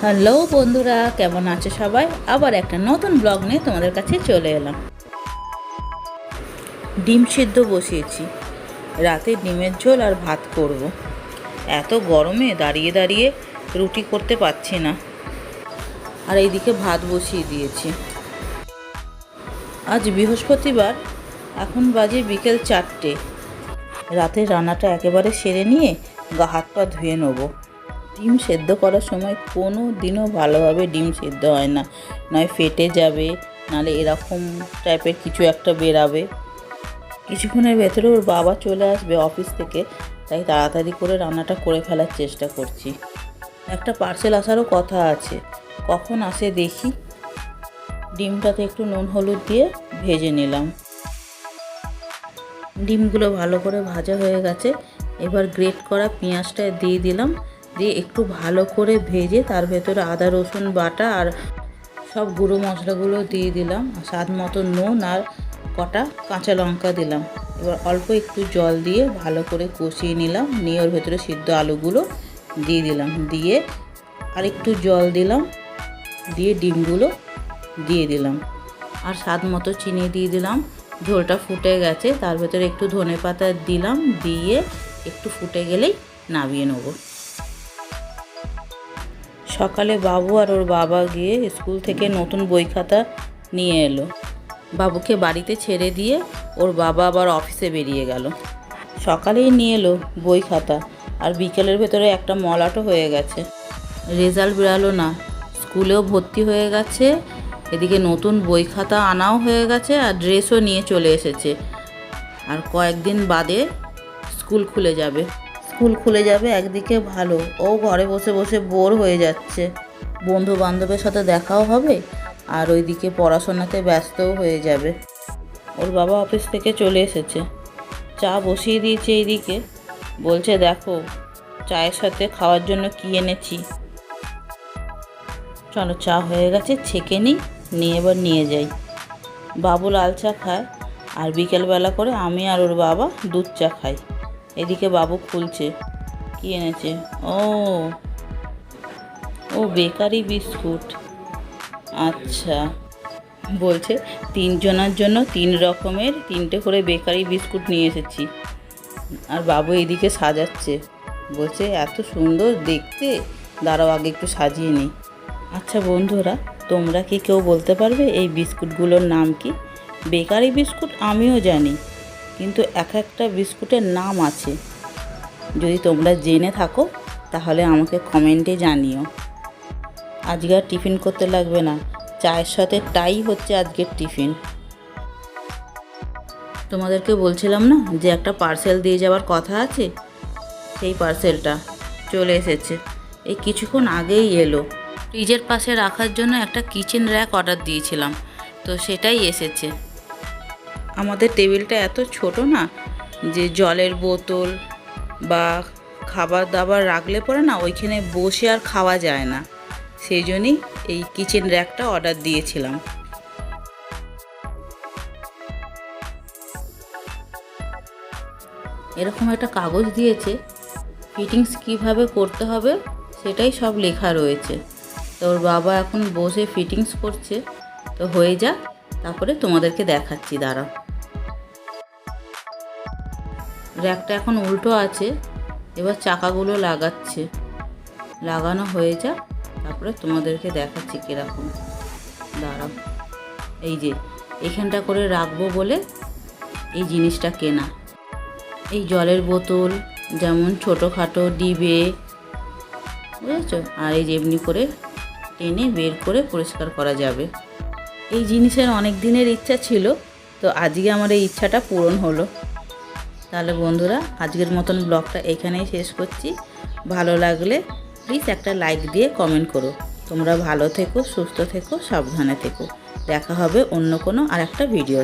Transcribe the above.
Hello বন্ধুরা, কেমন আছে সবাই? আবার একটা নতুন ব্লগ নিয়ে তোমাদের কাছে চলে এলাম। ডিম সিদ্ধ বসিয়েছি। রাতে ডিমের ঝোল আর ভাত করব। এত গরমে দাঁড়িয়ে দাঁড়িয়ে রুটি করতে পারছি না। আর এইদিকে ভাত বসিয়ে দিয়েছি। আজ বৃহস্পতিবার, এখন বাজে বিকেল চারটে। রাতের রান্নাটা একেবারে সেরে নিয়ে গা হাত পা ধুয়ে নেব। ডিম সেদ্ধ করার সময় কোনো দিনও ভালোভাবে ডিম সেদ্ধ হয় না। নয় ফেটে যাবে, নালে এরকম টাইপের কিছু একটা বেরাবে। কিছুক্ষণের ভেতরে ওর বাবা চলে আসবে অফিস থেকে, তাই তাড়াতাড়ি করে রান্নাটা করে ফেলার চেষ্টা করছি। একটা পার্সেল আসারও কথা আছে, কখন আসে দেখি। ডিমটাতে একটু নুন হলুদ দিয়ে ভেজে নিলাম। ডিমগুলো ভালো করে ভাজা হয়ে গেছে, এবার গ্রেট করা পেঁয়াজটা দিয়ে দিলাম। দিয়ে একটু ভালো করে ভেজে তার ভেতরে আদা, রসুন বাটা আর সব গুঁড়ো মশলাগুলো দিয়ে দিলাম। স্বাদ মতো নুন আর কটা কাঁচা লঙ্কা দিলাম। এবার অল্প একটু জল দিয়ে ভালো করে কষিয়ে নিলাম। নিয়ে ওর ভেতরে সিদ্ধ আলুগুলো দিয়ে দিলাম। দিয়ে আর একটু জল দিলাম। দিয়ে ডিমগুলো দিয়ে দিলাম। আর স্বাদ মতো চিনি দিয়ে দিলাম। ঝোলটা ফুটে গেছে। তার ভেতরে একটু ধনে পাতা দিলাম। দিয়ে একটু ফুটে গেলেই নামিয়ে নেব। সকালে বাবু আর ওর বাবা গিয়ে স্কুল থেকে নতুন বই খাতা নিয়ে এলো। বাবুকে বাড়িতে ছেড়ে দিয়ে ওর বাবা আবার অফিসে বেরিয়ে গেল। সকালেই নিয়ে এলো বই খাতা আর বিকেলের ভেতরে একটা মলাটও হয়ে গেছে। রেজাল্ট বেরালো না। স্কুলেও ভর্তি হয়ে গেছে, এদিকে নতুন বই খাতা আনাও হয়ে গেছে আর ড্রেসও নিয়ে চলে এসেছে। আর কয়েকদিন বাদে স্কুল খুলে যাবে। স্কুল খুলে যাবে, একদিকে ভালো। ও ঘরে বসে বসে বোর হয়ে যাচ্ছে। বন্ধু বান্ধবের সাথে দেখাও হবে, আর ওইদিকে পড়াশোনাতে ব্যস্তও হয়ে যাবে। ওর বাবা অফিস থেকে চলে এসেছে। চা বসিয়ে দিয়েছে এইদিকে। বলছে, দেখো, চায়ের সাথে খাওয়ার জন্য কী এনেছি? চলো, চা হয়ে গেছে, ছেঁকে নিই, নিয়ে এবার নিয়ে যাই। বাবু লাল চা খায়, আর বিকেলবেলা করে আমি আর ওর বাবা দুধ চা খাই। এদিকে বাবু খুলছে। কি এনেছে? ও। ও, বেকারি বিস্কুট। আচ্ছা। বলছে, তিনজনার জন্য তিন রকমের তিনটে করে বেকারি বিস্কুট নিয়ে এসেছি। আর বাবু এদিকে সাজাচ্ছে। বলছে, এত সুন্দর দেখতে। দাঁড়াও, আগে একটু সাজিয়ে নিই আচ্ছা বন্ধুরা, তোমরা কি কেউ বলতে পারবে এই বিস্কুটগুলোর নাম কি? বেকারি বিস্কুট আমিও জানি। কিন্তু এক একটা বিস্কুটের নাম আছে। যদি তোমরা জেনে থাকো, তাহলে আমাকে কমেন্টে জানিও। আজকে আর টিফিন করতে লাগবে না। চায়ের সাথে টাই হচ্ছে আজকের টিফিন। তোমাদেরকে বলছিলাম না যে একটা পার্সেল দিয়ে যাওয়ার কথা আছে? সেই পার্সেলটা চলে এসেছে। এই কিছুক্ষণ আগেই এলো। ফ্রিজের পাশে রাখার জন্য একটা কিচেন র্যাক অর্ডার দিয়েছিলাম। তো সেটাই এসেছে। আমাদের টেবিলটা এত ছোট না যে জলের বোতল বা খাবার দাবার রাখলে পরে না ওইখানে বসে আর খাওয়া যায় না। সেই জন্যই এই কিচেন র্যাকটা অর্ডার দিয়েছিলাম। এরকম একটা কাগজ দিয়েছে ফিটিংস কীভাবে করতে হবে সেটাই সব লেখা রয়েছে। তো ওর বাবা এখন বসে ফিটিংস করছে, তো হয়ে যাক, তারপরে তোমাদেরকে দেখাচ্ছি, দাঁড়াও। র্যাকটা এখন উল্টো আছে, এবার চাকাগুলো লাগাচ্ছে। লাগানো হয়ে যাক, তারপরে তোমাদেরকে দেখাচ্ছি কীরকম। দাঁড়াও, এই যে, এখানটা করে রাখব বলে এই জিনিসটা কেনা। এই জলের বোতল, যেমন ছোটোখাটো ডিবে, বুঝেছ? আর এই যে এমনি করে টেনে বের করে পরিষ্কার করা যাবে। এই জিনিসের অনেক দিনের ইচ্ছা ছিল, তো আজকে আমার এই ইচ্ছাটা পূরণ হলো। তাহলে বন্ধুরা, আজকের মতন ব্লগটা এখানেই শেষ করছি। ভালো লাগলে প্লিজ একটা লাইক দিয়ে কমেন্ট করো। তোমরা ভালো থেকো, সুস্থ থেকো, সাবধানে থেকো। দেখা হবে অন্য কোনো আর একটা ভিডিও